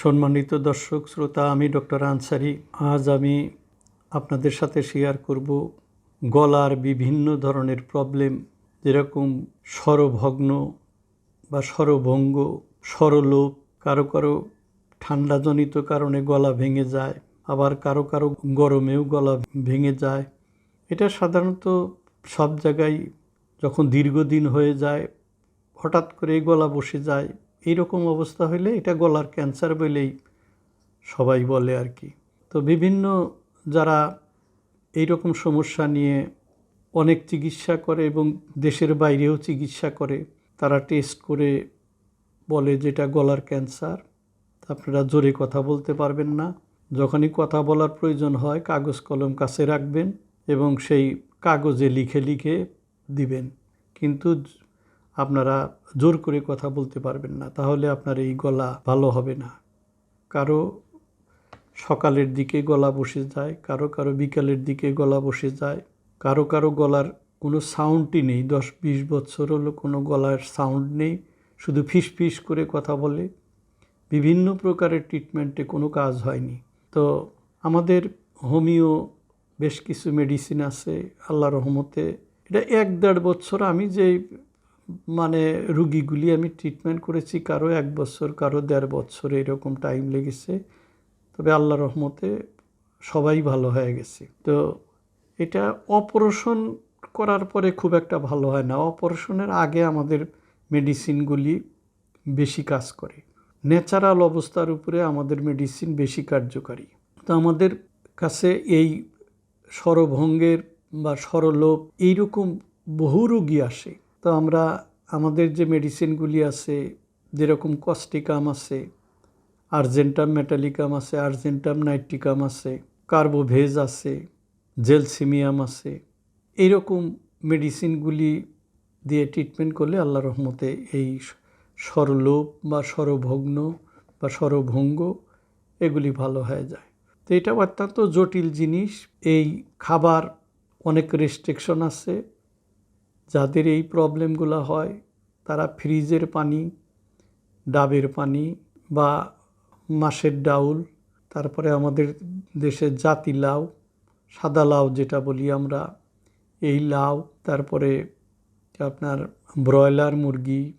সম্মানিত দর্শক, শ্রোতা, আমি ডক্টর আনসারি। আজ আমি আপনাদের সাথে শেয়ার করব গলার বিভিন্ন ধরনের প্রবলেম যেরকম স্বরভগ্ন বা স্বরভঙ্গ, স্বরলোপ, কারও কারও ঠান্ডাজনিত কারণে গলা ভেঙে যায়, আবার কারও কারও গরমেও গলা ভেঙে যায়। এটা সাধারণত সব জায়গায় যখন দীর্ঘদিন হয়ে যায়, হঠাৎ করে গলা বসে যায় এইরকম অবস্থা হলে এটা গলার ক্যান্সার বলেই সবাই বলে আর কি। তো বিভিন্ন যারা এইরকম সমস্যা নিয়ে অনেক চিকিৎসা করে এবং দেশের বাইরেও চিকিৎসা করে, তারা টেস্ট করে বলে যেটা গলার ক্যান্সার। আপনারা জোরে কথা বলতে পারবেন না। যখনই কথা বলার প্রয়োজন হয়, কাগজ কলম কাছে রাখবেন এবং সেই কাগজে লিখে লিখে দিবেন। কিন্তু আপনারা জোর করে কথা বলতে পারবেন না, তাহলে আপনার এই গলা ভালো হবে না। কারও সকালের দিকে গলা বসে যায়, কারও কারও বিকালের দিকে গলা বসে যায়, কারও কারও গলার কোনো সাউন্ডই নেই, দশ বিশ বছর হলো কোনো গলার সাউন্ড নেই, শুধু ফিস ফিস করে কথা বলে। বিভিন্ন প্রকারের ট্রিটমেন্টে কোনো কাজ হয়নি। তো আমাদের হোমিও বেশ কিছু মেডিসিন আছে আল্লাহ রহমতে। এটা এক দেড় বছর আমি যে মানে রুগীগুলি আমি ট্রিটমেন্ট করেছি, কারও এক বছর, কারও দেড় বছর এরকম টাইম লেগেছে। তবে আল্লাহ রহমতে সবাই ভালো হয়ে গেছে। তো এটা অপারেশন করার পরে খুব একটা ভালো হয় না। অপারেশনের আগে আমাদের মেডিসিনগুলি বেশি কাজ করে। ন্যাচারাল অবস্থার উপরে আমাদের মেডিসিন বেশি কার্যকারী। তো আমাদের কাছে এই স্বরভঙ্গের বা স্বরলোপ এইরকম বহু রুগী আসে। তো আমরা আমাদের যে মেডিসিনগুলি আছে, যেরকম কস্টিকাম আছে আর্জেন্টাম মেটালিকাম আছে আর্জেন্টাম নাইট্রিকাম আছে কার্বোভেজ আছে জেলসিমিয়াম আছে, এইরকম মেডিসিনগুলি দিয়ে ট্রিটমেন্ট করলে আল্লাহ রহমতে এই স্বরলোপ বা স্বরভগ্ন বা স্বরভঙ্গ এগুলি ভালো হয়ে যায়। তো এটা অত্যন্ত জটিল জিনিস। এই খাবার অনেক রেস্ট্রিকশন আছে। যাদের এই প্রবলেমগুলো হয়, তারা ফ্রিজের পানি, ডাবের পানি বা মাসের ডাউল, তারপরে আমাদের দেশের জাতি লাউ, সাদা লাউ যেটা বলি আমরা, এই লাউ, তারপরে আপনার ব্রয়লার মুরগি,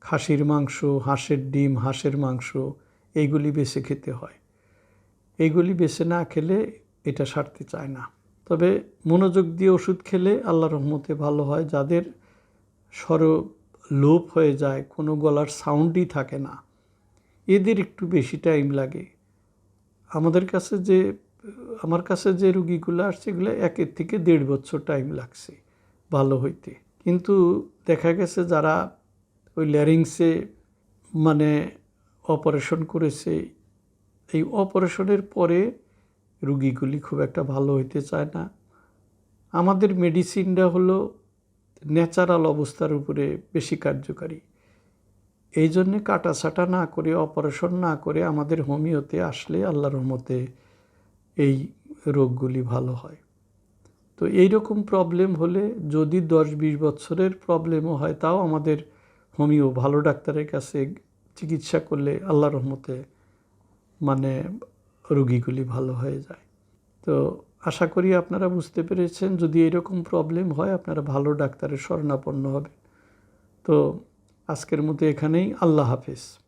খাসির মাংস, হাঁসের ডিম, হাঁসের মাংস, এইগুলি বেছে খেতে হয়। এইগুলি বেছে না খেলে এটা সারতে চায় না। তবে মনোযোগ দিয়ে ওষুধ খেলে আল্লাহ রহমতে ভালো হয়। যাদের স্বর লোপ হয়ে যায়, কোনো গলার সাউন্ডই থাকে না। এদের একটু বেশি টাইম লাগে। আমাদের কাছে যে, আমার কাছে যে রুগীগুলো আসছে, এগুলো একের থেকে দেড় বছর টাইম লাগছে ভালো হইতে। কিন্তু দেখা গেছে যারা ওই ল্যারিংসে মানে অপারেশন করেছে, এই অপারেশনের পরে রুগীগুলি খুব একটা ভালো হইতে চায় না। আমাদের মেডিসিনটা হলো ন্যাচারাল অবস্থার উপরে বেশি কার্যকারী। এই জন্যে কাটাছাটা না করে, অপারেশন না করে আমাদের হোমিওতে আসলে আল্লাহর রহমতে এই রোগগুলি ভালো হয়। তো এই রকম প্রবলেম হলে যদি দশ বিশ বছরের প্রবলেমও হয়, তাও আমাদের হোমিও, ভালো ডাক্তারের কাছে চিকিৎসা করলে আল্লাহ রহমতে মানে রুগীগুলি ভালো হয়ে যায়। তো আশা করি আপনারা বুঝতে পেরেছেন, যদি এরকম প্রবলেম হয়, আপনারা ভালো ডাক্তারের শরণাপন্ন হবে তো আজকের মতো এখানেই, আল্লাহ হাফেজ।